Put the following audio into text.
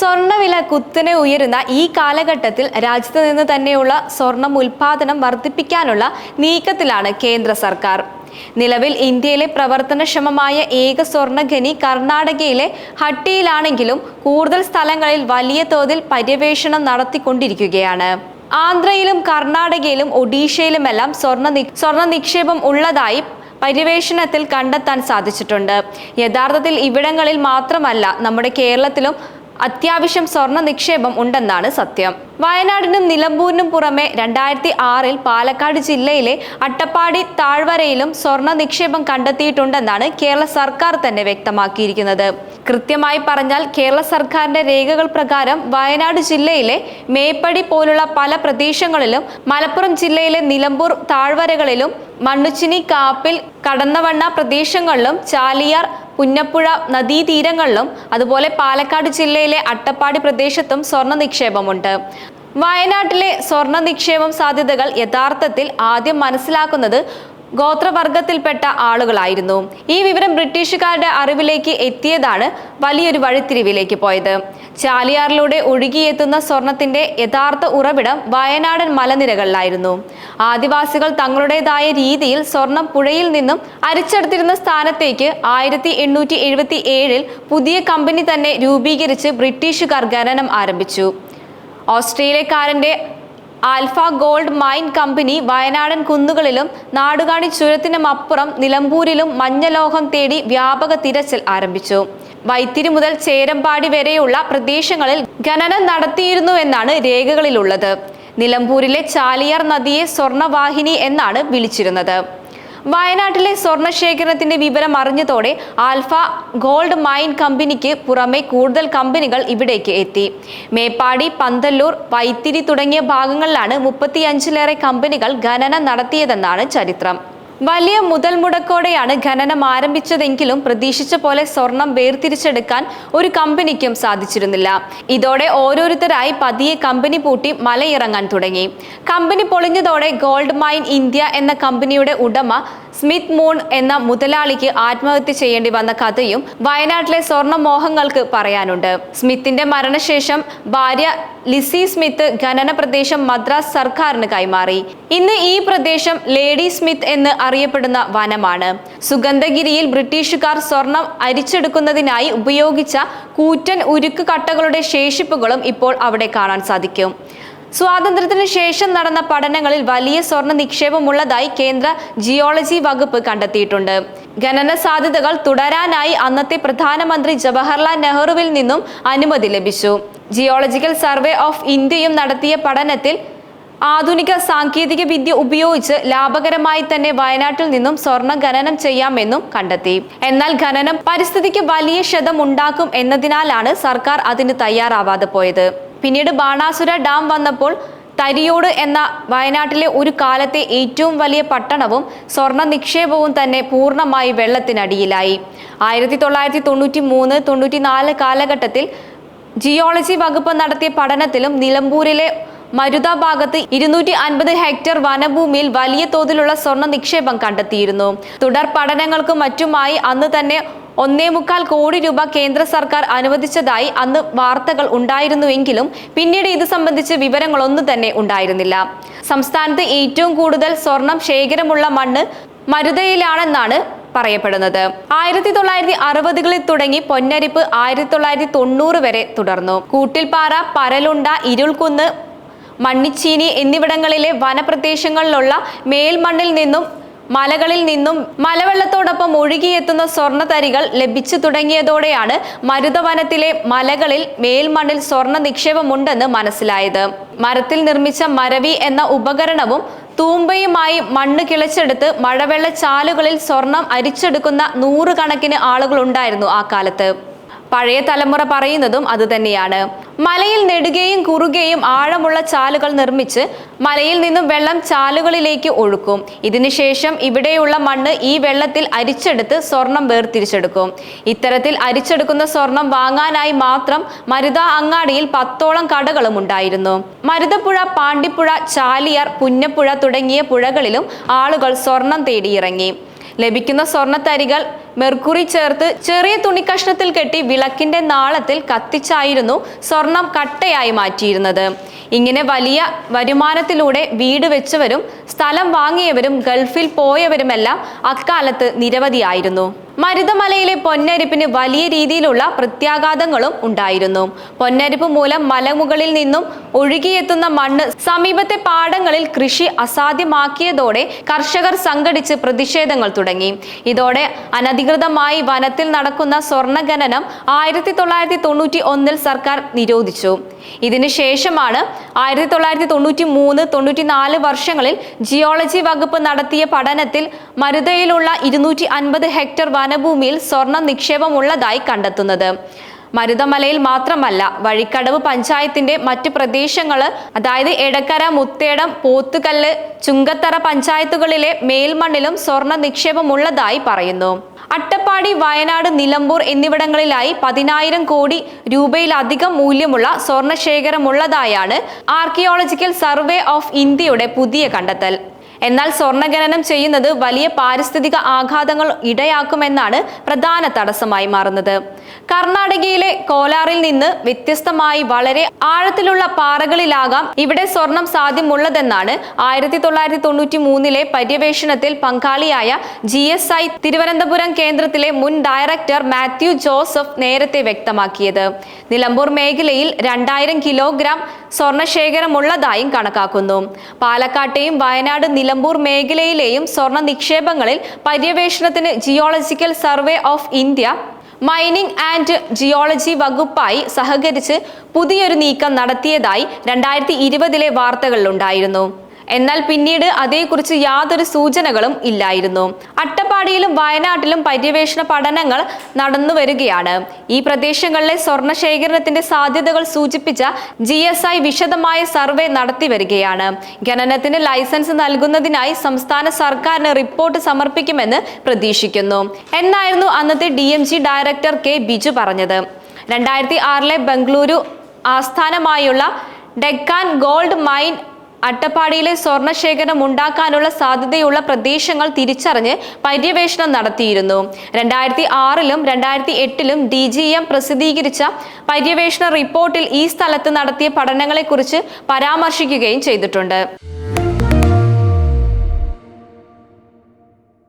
സ്വർണവില കുത്തനെ ഉയരുന്ന ഈ കാലഘട്ടത്തിൽ രാജ്യത്ത് നിന്ന് തന്നെയുള്ള സ്വർണം ഉൽപാദനം വർദ്ധിപ്പിക്കാനുള്ള നീക്കത്തിലാണ് കേന്ദ്ര സർക്കാർ. നിലവിൽ ഇന്ത്യയിലെ പ്രവർത്തനക്ഷമമായ ഏക സ്വർണഖനി കർണാടകയിലെ ഹട്ടിയിലാണെങ്കിലും കൂടുതൽ സ്ഥലങ്ങളിൽ വലിയ തോതിൽ പര്യവേഷണം നടത്തിക്കൊണ്ടിരിക്കുകയാണ്. ആന്ധ്രയിലും കർണാടകയിലും ഒഡീഷയിലുമെല്ലാം സ്വർണ സ്വർണ നിക്ഷേപം ഉള്ളതായി പര്യവേഷണത്തിൽ കണ്ടെത്താൻ സാധിച്ചിട്ടുണ്ട്. യഥാർത്ഥത്തിൽ ഇവിടങ്ങളിൽ മാത്രമല്ല നമ്മുടെ കേരളത്തിലും അത്യാവശ്യം സ്വർണ നിക്ഷേപം ഉണ്ടെന്നാണ് സത്യം. വയനാടിനും നിലമ്പൂരിനും പുറമെ രണ്ടായിരത്തി ആറിൽ പാലക്കാട് ജില്ലയിലെ അട്ടപ്പാടി താഴ്വരയിലും സ്വർണ നിക്ഷേപം കണ്ടെത്തിയിട്ടുണ്ടെന്നാണ് കേരള സർക്കാർ തന്നെ വ്യക്തമാക്കിയിരിക്കുന്നത്. കൃത്യമായി പറഞ്ഞാൽ കേരള സർക്കാരിന്റെ രേഖകൾ പ്രകാരം വയനാട് ജില്ലയിലെ മേപ്പടി പോലുള്ള പല പ്രദേശങ്ങളിലും മലപ്പുറം ജില്ലയിലെ നിലമ്പൂർ താഴ്വരകളിലും മണ്ണുച്ചിനി കാപ്പിൽ കടന്നവണ്ണ പ്രദേശങ്ങളിലും ചാലിയാർ പുന്നപ്പുഴ നദീതീരങ്ങളിലും അതുപോലെ പാലക്കാട് ജില്ലയിലെ അട്ടപ്പാടി പ്രദേശത്തും സ്വർണ നിക്ഷേപമുണ്ട് വയനാട്ടിലെ സ്വർണ നിക്ഷേപം സാധ്യതകൾ യഥാർത്ഥത്തിൽ ആദ്യം മനസ്സിലാക്കുന്നത് ഗോത്രവർഗത്തിൽപ്പെട്ട ആളുകളായിരുന്നു. ഈ വിവരം ബ്രിട്ടീഷുകാരുടെ അറിവിലേക്ക് എത്തിയതാണ് വലിയൊരു വഴിത്തിരിവിലേക്ക് പോയത്. ചാലിയാറിലൂടെ ഒഴുകിയെത്തുന്ന സ്വർണത്തിന്റെ യഥാർത്ഥ ഉറവിടം വയനാടൻ മലനിരകളിലായിരുന്നു. ആദിവാസികൾ തങ്ങളുടേതായ രീതിയിൽ സ്വർണം പുഴയിൽ നിന്നും അരിച്ചെടുത്തിരുന്ന സ്ഥാനത്തേക്ക് ആയിരത്തി എണ്ണൂറ്റി എഴുപത്തി ഏഴിൽ പുതിയ കമ്പനി തന്നെ രൂപീകരിച്ച് ബ്രിട്ടീഷുകാർ ഖനനം ആരംഭിച്ചു. ഓസ്ട്രേലിയക്കാരന്റെ ആൽഫ ഗോൾഡ് മൈൻ കമ്പനി വയനാടൻ കുന്നുകളിലും നാടുകാണി ചുരത്തിനും അപ്പുറം നിലമ്പൂരിലും മഞ്ഞലോഹം തേടി വ്യാപക തിരച്ചിൽ ആരംഭിച്ചു. വൈത്തിരി മുതൽ ചേരമ്പാടി വരെയുള്ള പ്രദേശങ്ങളിൽ ഖനനം നടത്തിയിരുന്നുവെന്നാണ് രേഖകളിലുള്ളത്. നിലമ്പൂരിലെ ചാലിയാർ നദിയെ സ്വർണവാഹിനി എന്നാണ് വിളിച്ചിരുന്നത്. വയനാട്ടിലെ സ്വർണശേഖരണത്തിന്റെ വിവരം അറിഞ്ഞതോടെ ആൽഫ ഗോൾഡ് മൈൻ കമ്പനിക്ക് പുറമെ കൂടുതൽ കമ്പനികൾ ഇവിടേക്ക് എത്തി. മേപ്പാടി പന്തല്ലൂർ വൈത്തിരി തുടങ്ങിയ ഭാഗങ്ങളിലാണ് മുപ്പത്തിയഞ്ചിലേറെ കമ്പനികൾ ഖനനം നടത്തിയതെന്നാണ് ചരിത്രം. വലിയ മുതൽ മുടക്കോടെയാണ് ഖനനം ആരംഭിച്ചതെങ്കിലും പ്രതീക്ഷിച്ച പോലെ സ്വർണം വേർതിരിച്ചെടുക്കാൻ ഒരു കമ്പനിക്കും സാധിച്ചിരുന്നില്ല. ഇതോടെ ഓരോരുത്തരായി പതിയെ കമ്പനി പൂട്ടി മലയിറങ്ങാൻ തുടങ്ങി. കമ്പനി പൊളിഞ്ഞതോടെ ഗോൾഡ് മൈൻ ഇന്ത്യ എന്ന കമ്പനിയുടെ ഉടമ സ്മിത്ത് മൂൺ എന്ന മുതലാളിക്ക് ആത്മഹത്യ ചെയ്യേണ്ടി വന്ന കഥയും വയനാട്ടിലെ സ്വർണമോഹങ്ങൾക്ക് പറയാനുണ്ട്. സ്മിത്തിന്റെ മരണശേഷം ഭാര്യ ലിസി സ്മിത്ത് ഖനന പ്രദേശം മദ്രാസ് സർക്കാരിന് കൈമാറി. ഇന്ന് ഈ പ്രദേശം ലേഡി സ്മിത്ത് എന്ന് അറിയപ്പെടുന്ന വനമാണ്. സുഗന്ധഗിരിയിൽ ബ്രിട്ടീഷുകാർ സ്വർണം അരിച്ചെടുക്കുന്നതിനായി ഉപയോഗിച്ച കൂറ്റൻ ഉരുക്ക് കട്ടകളുടെ ശേഷിപ്പുകളും ഇപ്പോൾ അവിടെ കാണാൻ സാധിക്കും. സ്വാതന്ത്ര്യത്തിന് ശേഷം നടന്ന പഠനങ്ങളിൽ വലിയ സ്വർണ നിക്ഷേപമുള്ളതായി കേന്ദ്ര ജിയോളജി വകുപ്പ് കണ്ടെത്തിയിട്ടുണ്ട്. ഖനന സാധ്യതകൾ തുടരാനായി അന്നത്തെ പ്രധാനമന്ത്രി ജവഹർലാൽ നെഹ്റുവിൽ നിന്നും അനുമതി ലഭിച്ചു. ജിയോളജിക്കൽ സർവേ ഓഫ് ഇന്ത്യയും നടത്തിയ പഠനത്തിൽ ആധുനിക സാങ്കേതിക വിദ്യ ഉപയോഗിച്ച് ലാഭകരമായി തന്നെ വയനാട്ടിൽ നിന്നും സ്വർണ ഖനനം ചെയ്യാമെന്നും കണ്ടെത്തി. എന്നാൽ ഖനനം പരിസ്ഥിതിക്ക് വലിയ ക്ഷതം ഉണ്ടാക്കും എന്നതിനാലാണ് സർക്കാർ അതിന് തയ്യാറാവാതെ പോയത്. പിന്നീട് ബാണാസുര ഡാം വന്നപ്പോൾ തരിയോട് എന്ന വയനാട്ടിലെ ഒരു കാലത്തെ ഏറ്റവും വലിയ പട്ടണവും സ്വർണ നിക്ഷേപവും തന്നെ പൂർണമായി വെള്ളത്തിനടിയിലായി. ആയിരത്തി തൊള്ളായിരത്തി തൊണ്ണൂറ്റി മൂന്ന് തൊണ്ണൂറ്റി നാല് കാലഘട്ടത്തിൽ ജിയോളജി വകുപ്പ് നടത്തിയ പഠനത്തിലും നിലമ്പൂരിലെ മരുത ഭാഗത്ത് ഇരുന്നൂറ്റി അൻപത് ഹെക്ടർ വനഭൂമിയിൽ വലിയ തോതിലുള്ള സ്വർണ നിക്ഷേപം കണ്ടെത്തിയിരുന്നു. തുടർ പഠനങ്ങൾക്കും മറ്റുമായി അന്ന് തന്നെ ഒന്നേ മുക്കാൽ കോടി രൂപ കേന്ദ്ര സർക്കാർ അനുവദിച്ചതായി അന്ന് വാർത്തകൾ ഉണ്ടായിരുന്നുവെങ്കിലും പിന്നീട് ഇത് സംബന്ധിച്ച് വിവരങ്ങളൊന്നും തന്നെ ഉണ്ടായിരുന്നില്ല. സംസ്ഥാനത്ത് ഏറ്റവും കൂടുതൽ സ്വർണം ശേഖരമുള്ള മണ്ണ് മരുതയിലാണെന്നാണ് പറയപ്പെടുന്നത്. ആയിരത്തി തൊള്ളായിരത്തി അറുപതുകളിൽ തുടങ്ങി പൊന്നരിപ്പ് ആയിരത്തി തൊള്ളായിരത്തി തൊണ്ണൂറ് വരെ തുടർന്നു. കൂട്ടിൽപ്പാറ പരലുണ്ട ഇരുൾകുന്ന് മണ്ണിച്ചീനി എന്നിവിടങ്ങളിലെ വനപ്രദേശങ്ങളിലുള്ള മേൽമണ്ണിൽ നിന്നും മലകളിൽ നിന്നും മലവെള്ളത്തോടൊപ്പം ഒഴുകിയെത്തുന്ന സ്വർണതരികൾ ലഭിച്ചു തുടങ്ങിയതോടെയാണ് മരുതവനത്തിലെ മലകളിൽ മേൽമണ്ണിൽ സ്വർണ നിക്ഷേപമുണ്ടെന്ന് മനസ്സിലായത്. മരത്തിൽ നിർമ്മിച്ച മരവി എന്ന ഉപകരണവും തൂമ്പയുമായി മണ്ണ് കിളച്ചെടുത്ത് മഴവെള്ള ചാലുകളിൽ സ്വർണം അരിച്ചെടുക്കുന്ന നൂറുകണക്കിന് ആളുകളുണ്ടായിരുന്നു ആ കാലത്ത്. പഴയ തലമുറ പറയുന്നതും അതുതന്നെയാണ് മലയിൽ നെടുകയും കുറുകയും ആഴമുള്ള ചാലുകൾ നിർമ്മിച്ച് മലയിൽ നിന്നും വെള്ളം ചാലുകളിലേക്ക് ഒഴുക്കും. ഇതിനുശേഷം ഇവിടെയുള്ള മണ്ണ് ഈ വെള്ളത്തിൽ അരിച്ചെടുത്ത് സ്വർണം വേർതിരിച്ചെടുക്കും. ഇത്തരത്തിൽ അരിച്ചെടുക്കുന്ന സ്വർണം വാങ്ങാനായി മാത്രം മരുത അങ്ങാടിയിൽ പത്തോളം കടകളും ഉണ്ടായിരുന്നു. മരുതപ്പുഴ പാണ്ടിപ്പുഴ ചാലിയാർ പുന്നപ്പുഴ തുടങ്ങിയ പുഴകളിലും ആളുകൾ സ്വർണം തേടിയിറങ്ങി. ലഭിക്കുന്ന സ്വർണത്തരികൾ മെർക്കുറി ചേർത്ത് ചെറിയ തുണിക്കഷ്ണത്തിൽ കെട്ടി വിളക്കിന്റെ നാളത്തിൽ കത്തിച്ചായിരുന്നു സ്വർണം കട്ടയായി മാറ്റിയിരുന്നത്. ഇങ്ങനെ വലിയ വരുമാനത്തിലൂടെ വീട് വെച്ചവരും സ്ഥലം വാങ്ങിയവരും ഗൾഫിൽ പോയവരുമെല്ലാം അക്കാലത്ത് നിരവധിയായിരുന്നു. മരുതമലയിലെ പൊന്നരിപ്പിന് വലിയ രീതിയിലുള്ള പ്രത്യാഘാതങ്ങളും ഉണ്ടായിരുന്നു. പൊന്നരിപ്പ് മൂലം മലമുകളിൽ നിന്നും ഒഴുകിയെത്തുന്ന മണ്ണ് സമീപത്തെ പാടങ്ങളിൽ കൃഷി അസാധ്യമാക്കിയതോടെ കർഷകർ സംഘടിച്ച് പ്രതിഷേധങ്ങൾ തുടങ്ങി. ഇതോടെ അനധികൃതമായി വനത്തിൽ നടക്കുന്ന സ്വർണ ഖനനം ആയിരത്തി തൊള്ളായിരത്തി തൊണ്ണൂറ്റി ഒന്നിൽ സർക്കാർ നിരോധിച്ചു. ഇതിനു ശേഷമാണ് ആയിരത്തി തൊള്ളായിരത്തി തൊണ്ണൂറ്റി മൂന്ന് തൊണ്ണൂറ്റി നാല് വർഷങ്ങളിൽ ജിയോളജി വകുപ്പ് നടത്തിയ പഠനത്തിൽ മരുതയിലുള്ള ഇരുന്നൂറ്റി അൻപത് ഹെക്ടർ വനഭൂമിയിൽ സ്വർണ നിക്ഷേപമുള്ളതായി കണ്ടെത്തുന്നത്. മരുതമലയിൽ മാത്രമല്ല വഴിക്കടവ് പഞ്ചായത്തിന്റെ മറ്റ് പ്രദേശങ്ങൾ അതായത് എടക്കര മുത്തേടം പോത്തുകല്ല് ചുങ്കത്തറ പഞ്ചായത്തുകളിലെ മേൽമണ്ണിലും സ്വർണ നിക്ഷേപമുള്ളതായി പറയുന്നു. അട്ടപ്പാടി വയനാട് നിലമ്പൂർ എന്നിവിടങ്ങളിലായി പതിനായിരം കോടി രൂപയിലധികം മൂല്യമുള്ള സ്വർണ ശേഖരമുള്ളതായാണ് ആർക്കിയോളജിക്കൽ സർവേ ഓഫ് ഇന്ത്യയുടെ പുതിയ കണ്ടെത്തൽ. എന്നാൽ സ്വർണഖനനം ചെയ്യുന്നത് വലിയ പാരിസ്ഥിതിക ആഘാതങ്ങൾ ഇടയാക്കുമെന്നാണ് പ്രധാന തടസ്സമായി മാറുന്നത്. കർണാടകയിലെ കോലാറിൽ നിന്ന് വ്യത്യസ്തമായി വളരെ ആഴത്തിലുള്ള പാറകളിലാകാം ഇവിടെ സ്വർണം സാധ്യമുള്ളതെന്നാണ് ആയിരത്തി തൊള്ളായിരത്തി തൊണ്ണൂറ്റി മൂന്നിലെ പര്യവേഷണത്തിൽ പങ്കാളിയായ ജി എസ് ഐ തിരുവനന്തപുരം കേന്ദ്രത്തിലെ മുൻ ഡയറക്ടർ മാത്യു ജോസഫ് നേരത്തെ വ്യക്തമാക്കിയത്. നിലമ്പൂർ മേഖലയിൽ രണ്ടായിരം കിലോഗ്രാം സ്വർണശേഖരമുള്ളതായും കണക്കാക്കുന്നു. പാലക്കാട്ടെയും വയനാട് നിലമ്പൂർ മേഖലയിലെയും സ്വർണ നിക്ഷേപങ്ങളിൽ പര്യവേഷണത്തിന് geological survey of India mining and geology വകുപ്പായി സഹകരിച്ച് പുതിയൊരു നീക്കം നടത്തിയതായി രണ്ടായിരത്തി ഇരുപതിലെ വാർത്തകളിലുണ്ടായിരുന്നു. എന്നാൽ പിന്നീട് അതേക്കുറിച്ച് യാതൊരു സൂചനകളും ഇല്ലായിരുന്നു. അട്ടപ്പാടിയിലും വയനാട്ടിലും പര്യവേഷണ പഠനങ്ങൾ നടന്നു വരികയാണ്. ഈ പ്രദേശങ്ങളിലെ സ്വർണ ശേഖരണത്തിന്റെ സാധ്യതകൾ സൂചിപ്പിച്ച ജി എസ് ഐ വിശദമായ സർവേ നടത്തി വരികയാണ്. ഖനനത്തിന് ലൈസൻസ് നൽകുന്നതിനായി സംസ്ഥാന സർക്കാരിന് റിപ്പോർട്ട് സമർപ്പിക്കുമെന്ന് പ്രതീക്ഷിക്കുന്നു. എന്നായിരുന്നു അന്നത്തെ D M G director K Biju പറഞ്ഞത്. രണ്ടായിരത്തി ആറിലെ ബംഗളൂരു ആസ്ഥാനമായുള്ള ഡെക്കാൻ ഗോൾഡ് മൈൻ അട്ടപ്പാടിയിലെ സ്വർണശേഖരം ഉണ്ടാക്കാനുള്ള സാധ്യതയുള്ള പ്രദേശങ്ങൾ തിരിച്ചറിഞ്ഞ് പര്യവേഷണം നടത്തിയിരുന്നു. രണ്ടായിരത്തി ആറിലും രണ്ടായിരത്തി എട്ടിലും ഡി ജി എം പ്രസിദ്ധീകരിച്ച പര്യവേഷണ റിപ്പോർട്ടിൽ ഈ സ്ഥലത്ത് നടത്തിയ പഠനങ്ങളെക്കുറിച്ച് പരാമർശിക്കുകയും ചെയ്തിട്ടുണ്ട്.